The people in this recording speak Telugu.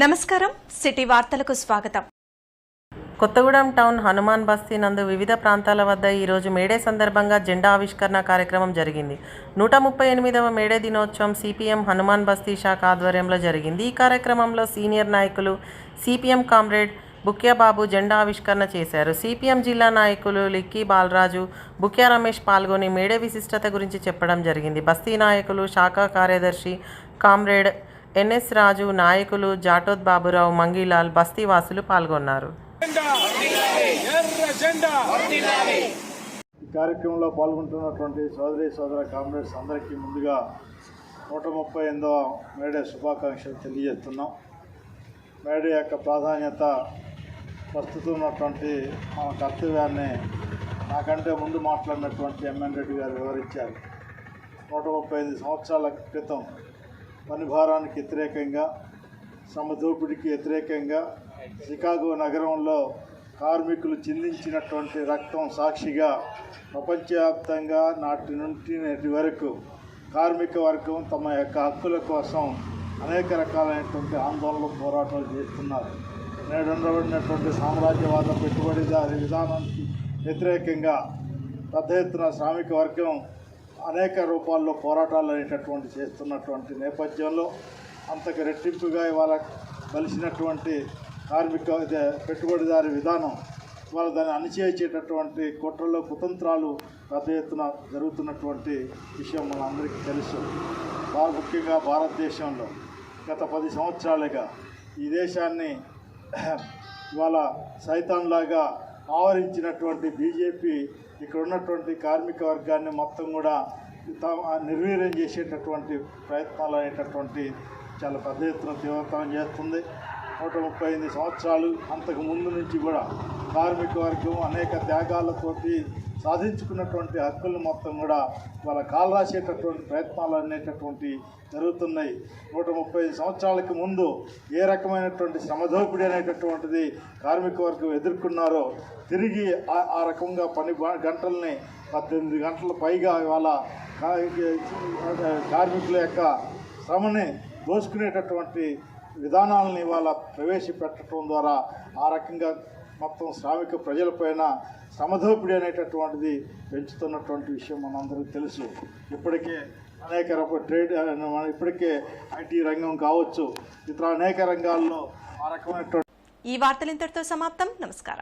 నమస్కారం సిటీ వార్తలకు స్వాగతం. కొత్తగూడెం టౌన్ హనుమాన్ బస్తీ నందు వివిధ ప్రాంతాల వద్ద ఈరోజు మేడే సందర్భంగా జెండా ఆవిష్కరణ కార్యక్రమం జరిగింది. నూట ముప్పై ఎనిమిదవ మేడే దినోత్సవం సిపిఎం హనుమాన్ బస్తీ శాఖ ఆధ్వర్యంలో జరిగింది. ఈ కార్యక్రమంలో సీనియర్ నాయకులు సిపిఎం కామ్రేడ్ బుక్యాబాబు జెండా ఆవిష్కరణ చేశారు. సిపిఎం జిల్లా నాయకులు లిక్కీ బాలరాజు బుక్యా రమేష్ పాల్గొని మేడే విశిష్టత గురించి చెప్పడం జరిగింది. బస్తీ నాయకులు శాఖ కార్యదర్శి కామ్రేడ్ ఎన్ఎస్ రాజు నాయకులు జాటోద్ బాబురావు మంగీలాల్ బస్తీవాసులు పాల్గొన్నారు. ఈ కార్యక్రమంలో పాల్గొంటున్నటువంటి సోదరి సోదర కామ్రేడ్స్ అందరికీ ముందుగా నూట ముప్పై ఎనిమిదవ మేడే శుభాకాంక్షలు తెలియజేస్తున్నాం. మేడే యొక్క ప్రాధాన్యత ప్రస్తుతం ఉన్నటువంటి మన కర్తవ్యాన్ని నాకంటే ముందు మాట్లాడినటువంటి ఎంఎన్ రెడ్డి గారు వివరించారు. నూట ముప్పై ఐదు సంవత్సరాల క్రితం పనిభారానికి వ్యతిరేకంగా శ్రమ వ్యతిరేకంగా చికాగో నగరంలో కార్మికులు చిందించినటువంటి రక్తం సాక్షిగా ప్రపంచవ్యాప్తంగా నాటి నుండి నేటి వరకు కార్మిక వర్గం తమ యొక్క హక్కుల కోసం అనేక రకాలైనటువంటి ఆందోళనలు పోరాటాలు చేస్తున్నారు. నేడు ఉండబడినటువంటి సామ్రాజ్యవాద పెట్టుబడిదారి విధానానికి వ్యతిరేకంగా పెద్ద ఎత్తున శ్రామిక వర్గం అనేక రూపాల్లో పోరాటాలు అనేటటువంటి చేస్తున్నటువంటి నేపథ్యంలో అంతకు రెట్టింపుగా ఇవాళ కలిసినటువంటి కార్మిక ఇదే పెట్టుబడిదారి విధానం ఇవాళ దాన్ని అణిచేసేటటువంటి కుట్రలో కుతంత్రాలు పెద్ద ఎత్తున జరుగుతున్నటువంటి విషయం మనందరికీ తెలుసు. బాగా ముఖ్యంగా భారతదేశంలో గత పది సంవత్సరాలుగా ఈ దేశాన్ని ఇవాళ సైతాన్లాగా ఆవరించినటువంటి బీజేపీ ఇక్కడ ఉన్నటువంటి కార్మిక వర్గాన్ని మొత్తం కూడా నిర్వీర్యం చేసేటటువంటి ప్రయత్నాలు అనేటటువంటి చాలా పెద్ద ఎత్తున తీవ్రతరం చేస్తుంది. నూట ముప్పై ఎనిమిది సంవత్సరాలు అంతకు ముందు నుంచి కూడా కార్మిక వర్గం అనేక త్యాగాలతోటి సాధించుకున్నటువంటి హక్కులను మొత్తం కూడా వాళ్ళ కాలరాసేటటువంటి ప్రయత్నాలు అనేటటువంటి జరుగుతున్నాయి. నూట ముప్పై సంవత్సరాలకు సంవత్సరాలకి ముందు ఏ రకమైనటువంటి శ్రమదోపిడీ అనేటటువంటిది కార్మిక వర్గం ఎదుర్కొన్నారో తిరిగి ఆ- రకంగా పని గంటల్ని పద్దెనిమిది గంటల పైగా ఇవాళ కార్మికుల యొక్క శ్రమని దోచుకునేటటువంటి విధానాలను ఇవాళ ప్రవేశపెట్టడం ద్వారా ఆ రకంగా మొత్తం శ్రామిక ప్రజలపైన శ్రమదోపిడీ అనేటటువంటిది పెంచుతున్నటువంటి విషయం మనందరికీ తెలుసు. ఇప్పటికే అనేక రకాల ట్రేడ్ ఇప్పటికే ఐటీ రంగం కావచ్చు ఇతర అనేక రంగాల్లో ఆ రకమైనటువంటి ఈ వార్తలు ఇంతటితో సమాప్తం. నమస్కారం.